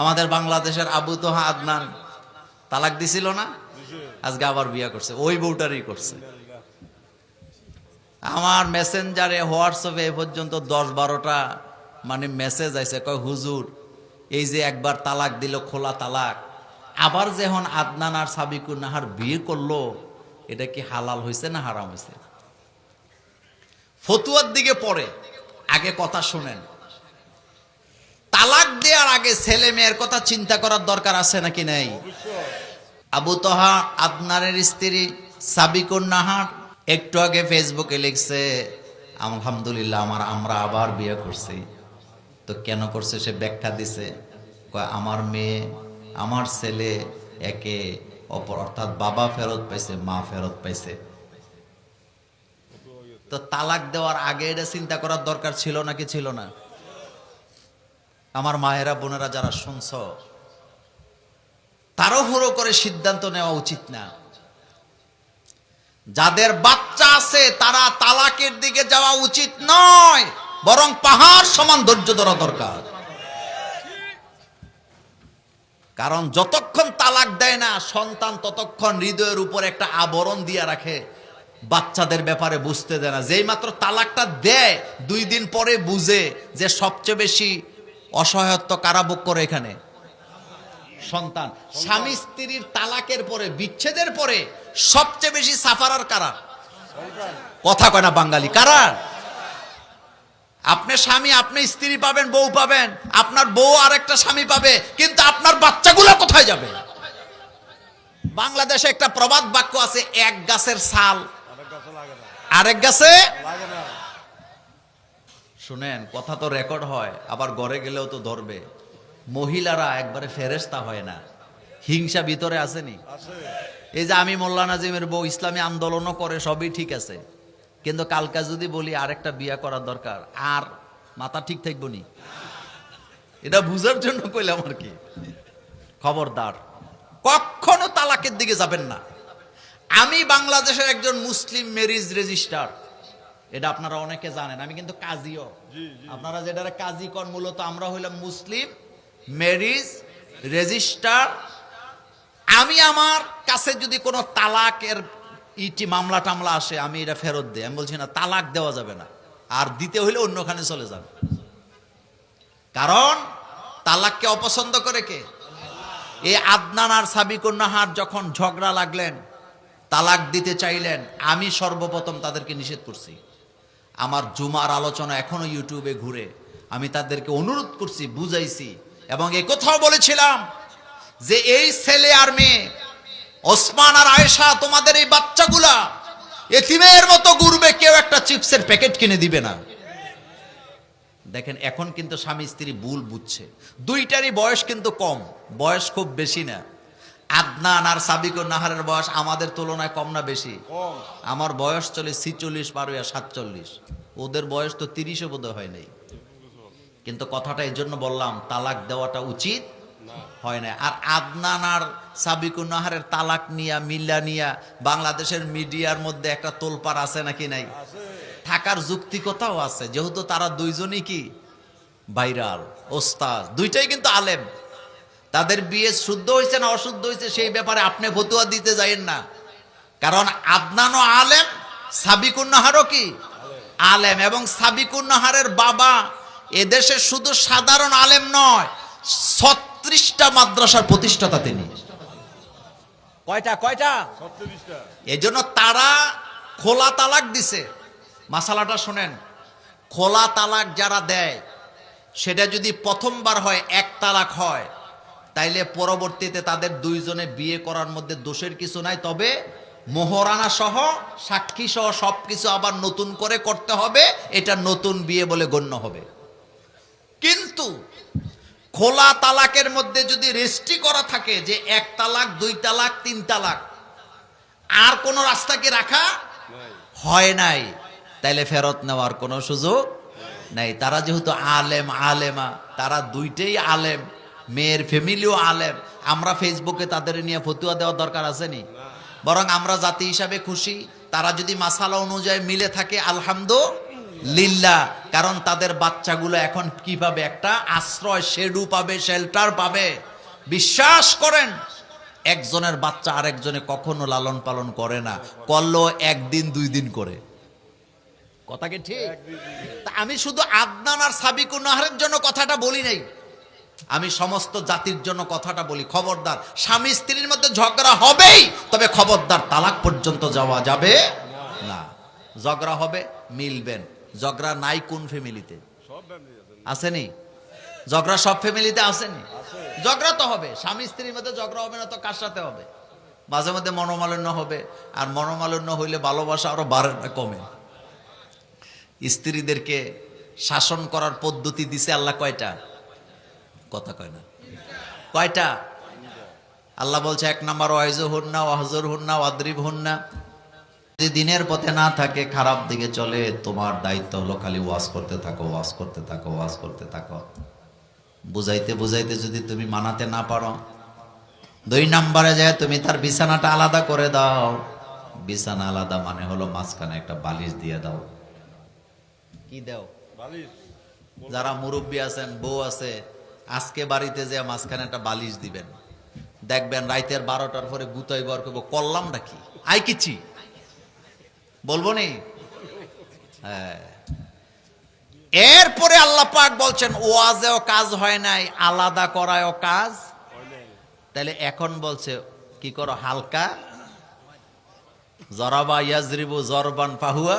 আমাদের বাংলাদেশের আবু তোহা আদনান তালাক দিছিল না? আজকে আবার বিয়ে করছে। ওই বউটারই করছে। আমার মেসেঞ্জারে, হোয়াটসঅ্যাপে এ পর্যন্ত দশ বারোটা মানে মেসেজ আইছে, কয়, হুজুর, এই যে একবার তালাক দিল, খোলা তালাক। আবার যখন আদনান আর সাবিকুর নাহার বিয়ে করল, এটা কি হালাল হয়েছে না হারাম হয়েছে ফতুয়ার দিকে পড়ে, আগে কথা শুনেন। তালাক দেওয়ার আগে ছেলে মেয়ের কথা চিন্তা করার দরকার আছে নাকি নেই? আবু তোহা আদনানের স্ত্রী সাবিকুর নাহার একটু আগে ফেসবুকে লিখছে, আলহামদুলিল্লাহ, আমার আমরা আবার বিয়ে করছি। তো কেন করছে সে ব্যাখ্যা দিছে? আমার মেয়ে, আমার ছেলে একে অপর অর্থাৎ বাবা ফেরত পাইছে, মা ফেরত পাইছে। তো তালাক দেওয়ার আগে এটা চিন্তা করার দরকার ছিল নাকি ছিল না? আমার মায়েরা, বোনেরা যারা শুনছ তাড়াহুড়ো করে সিদ্ধান্ত নেওয়া উচিত না। যাদের বাচ্চা আছে, তারা তালাকের দিকে যাওয়া উচিত নয়, বরং পাহাড় সমান ধৈর্য ধরা দরকার। কারণ যতক্ষণ তালাক দেয় না, সন্তান ততক্ষণ হৃদয়ের উপর একটা আবরণ দিয়ে রাখে। বাচ্চাদের ব্যাপারে বুঝতে দেয় না। যেই মাত্র তালাকটা দেয়, দুই দিন পরে বুঝে যে সবচেয়ে বেশি অসহায়ত্ব কারাভোগ করে এখানে? সন্তান। স্বামী স্ত্রীর তালাকের পরে, বিচ্ছেদের পরে সবচেয়ে বেশি সাফারার কারা? কথা কয় না বাঙালি, কারা? আপনি স্বামী, আপনি স্ত্রী পাবেন, বউ পাবেন, আপনার বউ আর একটা স্বামী পাবে, কিন্তু আপনার বাচ্চাগুলো কোথায় যাবে? বাংলাদেশে একটা প্রবাদ বাক্য আছে, এক গাছের ছাল। আরেক গাছে শুনেন কথা তো রেকর্ড হয় আবার ঘরে গেলেও তো ধরবে। মহিলারা একবারে ফেরেস্তা হয় না। হিংসা ভিতরে আসেনি? এই যে আমি মোল্লা নাজিমের বউ ইসলামী আন্দোলনও করে সবই ঠিক আছে। কিন্তু কালকা যদি বলি আরেকটা বিয়া করার দরকার আর মাথা ঠিক থাকব নি? এটা বুঝার জন্য কইলাম আর কি। খবরদার। কখনো তালাকের দিকে যাবেন না। আমি বাংলাদেশের একজন মুসলিম মেরিজ রেজিস্টার এটা আপনারা অনেকে জানেন আমি কিন্তু কাজীও। আপনারা যেটা কাজী কর মূলত আমরা হইলাম মুসলিম ম্যারিজ রেজিস্টার আমি আমার কাছে যদি কোনো তালাকের ইটি মামলা টামলা আসে আমি এটা ফেরত দিই। আমি বলছি না তালাক দেওয়া যাবে না। আর দিতে হইলে অন্যখানে চলে যাবে। কারণ তালাককে অপছন্দ করে কে? এই আদনান আর সাবিকুর নাহার যখন ঝগড়া লাগলেন তালাক দিতে চাইলেন আমি সর্বপ্রথম তাদেরকে নিষেধ করছি। আমার জুমার আলোচনা এখনও ইউটিউবে ঘুরে। আমি তাদেরকে অনুরোধ করছি, বুঝাইছি এবং এ কথাও বলেছিলাম যে এই ছেলে আর মেয়ে, ওসমান আর আয়েশা, তোমাদের এই বাচ্চাগুলা এতিমের মতো ঘুরবে, কেউ একটা চিপসের প্যাকেট কিনে দিবে না। দেখেন, এখন কিন্তু স্বামী স্ত্রী ভুল বুঝছে। দুইটারই বয়স কিন্তু কম, বয়স খুব বেশি না। আদনান আর সাবিকুর নাহারের বয়স আমাদের তুলনায় কম না বেশি। আমার বয়স চলে ছিচল্লিশ হইয়া সাতচল্লিশ। ওদের বয়স তো তিরিশও বোধ হয় নাই। কিন্তু কথাটা এই জন্য বললাম তালাক দেওয়াটা উচিত হয় না আর আদনান আর সাবিকুর নাহারের তালাক নিয়া মিল্লা নিয়া বাংলাদেশের মিডিয়ার মধ্যে একটা তোলপার আছে নাকি নাই? থাকার যুক্তিকতাও আছে? যেহেতু তারা দুইজনই কি? ভাইরাল ওস্তাদ। দুইটাই কিন্তু আলেম। তাদের বিয়ে শুদ্ধ হয়েছে না অশুদ্ধ হয়েছে সেই ব্যাপারে আপনি ফতুয়া দিতে যাইেন না। কারণ আদনানও আলেম সাবিকুর নাহারও কি? আলেম। এবং সাবিকুর নাহারের বাবা এদেশে শুধু সাধারণ আলেম নয় ছত্রিশটা মাদ্রাসার প্রতিষ্ঠাতা তিনি। কয়টা কয়টা? এই জন্য তারা খোলা তালাক দিছে। মাসালাটা শোনেন খোলা তালাক যারা দেয় সেটা যদি প্রথমবার হয় এক তালাক হয় তাইলে পরবর্তীতে তাদের দুইজনে বিয়ে করার মধ্যে দোষের কিছু নাই, তবে মোহরানা সহ, সাক্ষী সহ সব কিছু আবার নতুন করে করতে হবে, এটা নতুন বিয়ে বলে গণ্য হবে। কিন্তু খোলা তালাকের মধ্যে যদি রেস্ট্রি করা থাকে যে এক তালাক, দুই তালাক, তিন তালাক, আর কোনো রাস্তা কি রাখা হয় নাই, তাইলে ফেরত নেওয়ার কোনো সুযোগ নাই। তারা যেহেতু আলেম, আলেমা, তারা দুইটাই আলেম। মেয়ের ফ্যামিলিও আলেম। আমরা ফেসবুকে তাদের নিয়ে ফতুয়া দেওয়ার দরকার আসেনি। বরং আমরা জাতি হিসাবে খুশি, তারা যদি মাসালা অনুযায়ী মিলে থাকে, আলহামদুলিল্লাহ। লিল্লা কারণ তাদের বাচ্চাগুলো এখন কি পাবে একটা আশ্রয় শেডু পাবে শেল্টার পাবে? বিশ্বাস করেন, একজনের বাচ্চা আরেকজনে কখনো লালন পালন করে না। করল একদিন, দুই দিন করে। কথা কি ঠিক? আমি শুধু আদনান আর সাবিকুন নাহারের জন্য কথাটা বলি নাই। আমি সমস্ত জাতির জন্য কথাটা বলি, খবরদার। স্বামী স্ত্রীর মধ্যে ঝগড়া হবেই, তবে খবরদার, তালাক পর্যন্ত যাওয়া যাবে না। ঝগড়া হবে, মিলবেন। ঝগড়া নাই কোন ফ্যামিলিতে। আসেনি? ঝগড়া সব ফ্যামিলিতে আসেনি? ঝগড়া তো হবে, স্বামী স্ত্রীর মধ্যে ঝগড়া হবে না তো কার সাথে হবে? মাঝে মধ্যে মনোমালিন্য হবে, আর মনোমালিন্য হইলে ভালোবাসা আরও বাড়ে কমে। স্ত্রীদেরকে শাসন করার পদ্ধতি দিছে আল্লাহ কয়টা? কথা কয় না। কয়টা? আল্লাহ বলছে এক নাম্বার ওয়াইজ হুন্না ওয়াহজর হুন্না ওয়াদ্রিব হুন্না যদি দিনের পথে না থাকে খারাপ দিকে চলে তোমার দায়িত্ব হলো খালি ওয়াজ করতে থাকো ওয়াজ করতে থাকো ওয়াজ করতে থাকো। বুঝাইতে বুঝাইতে যদি তুমি মানাতে না পারো দুই নাম্বারে যায় তুমি তার বিছানাটা আলাদা করে দাও। বিছানা আলাদা মানে হলো মাঝখানে একটা বালিশ দিয়ে দাও। কি দাও? বালিশ। যারা মুরব্বী আছেন বউ আছে আজকে বাড়িতে যে মাঝখানে একটা বালিশ দিবেন। দেখবেন রাইতের বারোটার পরে গুতাই বার করব। করলামটা কি? আই কিচ্ছি? বলব নি? হ্যাঁ। এরপরে আল্লাহ পাক বলছেন, ওয়াজেও কাজ হয় নাই, আলাদা করায়ও কাজ তাহলে এখন বলছে, কি করো, হালকা? জরাবা ইয়াজরিবু জরবান পাহুয়া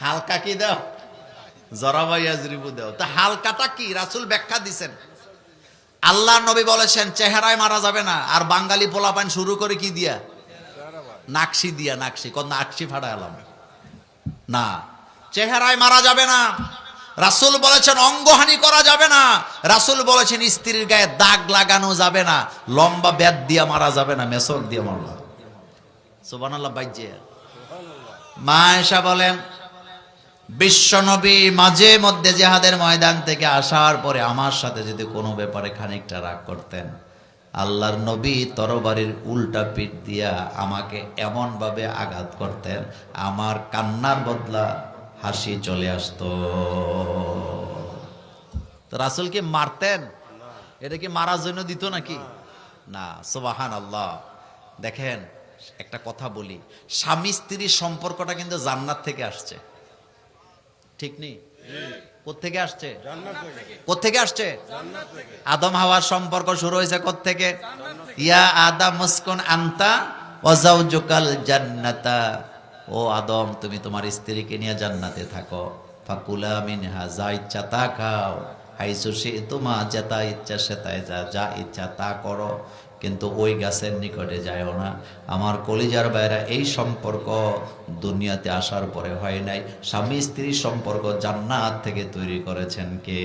হালকা কি দাও? জরাবা ইয়াজরিবু দাও। তা হালকাটা কি? রাসূল ব্যাখ্যা দিছেন। আল্লাহ নবী বলেছেন, চেহারায় মারা যাবে না। আর বাঙালি পোলাপান শুরু করে কি দিয়া? নাকশি দিয়া, নাকশি। কোন নাকশি ফাড়ালাম না। চেহারায় মারা যাবে না। রাসূল বলেছেন, অঙ্গহানি করা যাবে না। রাসূল বলেছেন, স্ত্রীর গায়ে দাগ লাগানো যাবে না। লম্বা ব্যাত দিয়া মারা যাবে না। মেসক দিয়ে মারলাম সুবহানাল্লাহ বাইজে মা এসা বলেন বিশ্বনবী মাঝে মধ্যে জেহাদের ময়দান থেকে আসার পরে আমার সাথে যদি কোনো ব্যাপারে খানিকটা রাগ করতেন, আল্লাহর নবী তরবারির উল্টা পিঠ দিয়া আমাকে এমন ভাবে আঘাত করতেন, আমার কান্নার বদলা হাসি চলে আসতো। রাসুলকে মারতেন? এটা কি মারার জন্য দিত নাকি? না সোবাহান আল্লাহ দেখেন, একটা কথা বলি স্বামী স্ত্রীর সম্পর্কটা কিন্তু জান্নাত থেকে আসছে। ঠিক নেই? কোথেকে আসছে? কোথেকে আসছে? আদম হাওয়ার সম্পর্ক শুরু হয়েছে কোথেকে ইয়া আদম মুসকুন আন্তা ওয়াজাউজুকাল জান্নাতা। ও আদম তুমি তোমার স্ত্রীকে নিয়ে জান্নাতে থাকো। ফাকুলা মিনহা যা ইচ্ছা তা খাও। হাইসু সে তোমা যেটা ইচ্ছা সেটাই যা যা ইচ্ছা তা করো। কিন্তু ওই গাছের নিকটে যায়ও না। আমার কলিজার বাইরা এই সম্পর্ক দুনিয়াতে আসার পরে হয় নাই। স্বামী স্ত্রীর সম্পর্ক জান্নাত থেকে তৈরি করেছেন কে?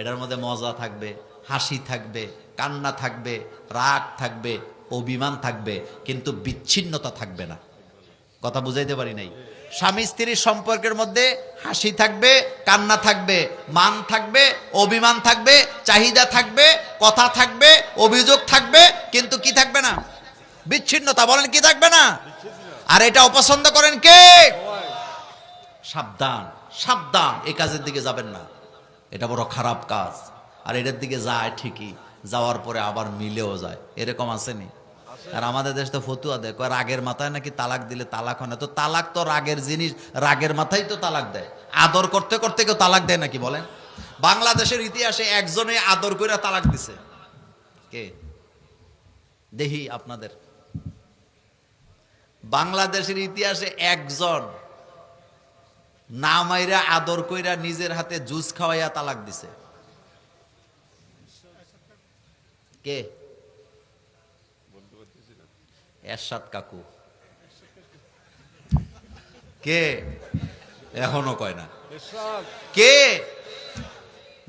এটার মধ্যে মজা থাকবে হাসি থাকবে কান্না থাকবে রাগ থাকবে অভিমান থাকবে কিন্তু বিচ্ছিন্নতা থাকবে না। কথা বুঝাইতে পারি নাই? স্বামী স্ত্রীর সম্পর্কের মধ্যে হাসি থাকবে, কান্না থাকবে, মান থাকবে, অভিমান থাকবে, চাহিদা থাকবে, কথা থাকবে, অভিযোগ থাকবে, কিন্তু কি থাকবে না? বিচ্ছিন্নতা, বলেন কি থাকবে না? আর এটা অপছন্দ করেন কে? সাবধান সাবধান, এই কাজের দিকে যাবেন না। এটা বড় খারাপ কাজ। আর এটার দিকে যায় ঠিকই, যাওয়ার পরে আবার মিলেও যায়। এরকম আসেনি আর আমাদের দেশ তো ফতুয়া দেয়। কয়, রাগের মাথায় নাকি তালাক দিলে তালাক হয় না? তো তালাক তো রাগের জিনিস, রাগের মাথায় তো তালাক দেয়। আদর করতে করতে কেউ তালাক দেয় নাকি বলেন? বাংলাদেশের ইতিহাসে একজনে আদর করে তালাক দিছে। কে? দেখি আপনাদের। বাংলাদেশের ইতিহাসে একজন না মাইরা আদর কইরা নিজের হাতে জুস খাওয়াইয়া তালাক দিছে। কে? এরশাদ কাকু। কে? এখনও কয় না। কে?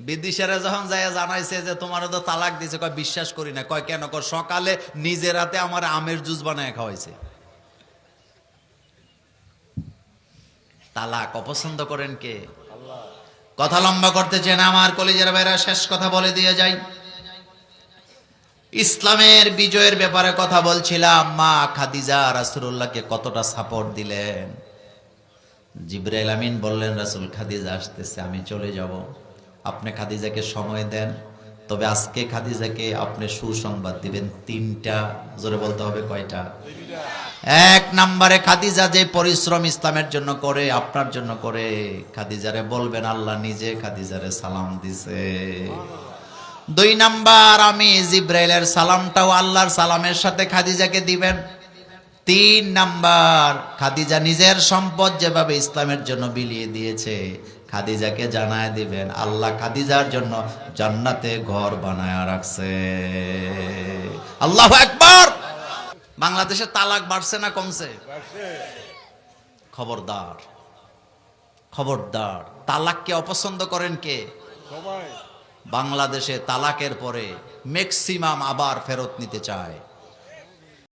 বিদিশারা যখন যায় জানাইছে যে তোমার তো তালাক দিছে কয় বিশ্বাস করি না। কয় কেন? কয় সকালে নিজের হাতে আমার আমের জুস বানায় খাওয়াইছে। তালাক অপছন্দ করেন কে? কথা লম্বা করতে চেন আমার কলেজের বাইরা শেষ কথা বলে দিয়ে যাই। ইসলামের বিজয়ের ব্যাপারে কথা বলছিলাম। মা খাদিজা রাসূলুল্লাহকে কতটা সাপোর্ট দিলেন? জিব্রাইল আমিন বললেন, রাসুল খাদিজা আসতেছে, আমি চলে যাব। আপনি খাদিজাকে সময় দেন, তবে আজকে খাদিজাকে আপনি সুসংবাদ দিবেন। তিনটা, জোরে বলতে হবে কয়টা? এক নম্বরে খাদিজা যে পরিশ্রম ইসলামের জন্য করে, আপনার জন্য করে, খাদিজারে বলবেন, আল্লাহ নিজে খাদিজারে সালাম দিছে। দুই নাম্বার, আমি জিব্রাইলের সালামটাও আল্লাহর সালামের সাথে খাদিজাকে দিবেন। তিন নাম্বার, খাদিজা নিজের সম্পদ যেভাবে ইসলামের জন্য বিলিয়ে দিয়েছে, খাদিজাকে জানায় দিবেন, আল্লাহ খাদিজার জন্য জান্নাতে ঘর বানায় রাখছে। আল্লাহ একবার বাংলাদেশে তালাক বাড়ছে না কমছে? খবরদার খবরদার। তালাককে অপছন্দ করেন কে? সবাই। বাংলাদেশে তালাকের পরে ম্যাক্সিমাম আবার ফেরত নিতে চায়।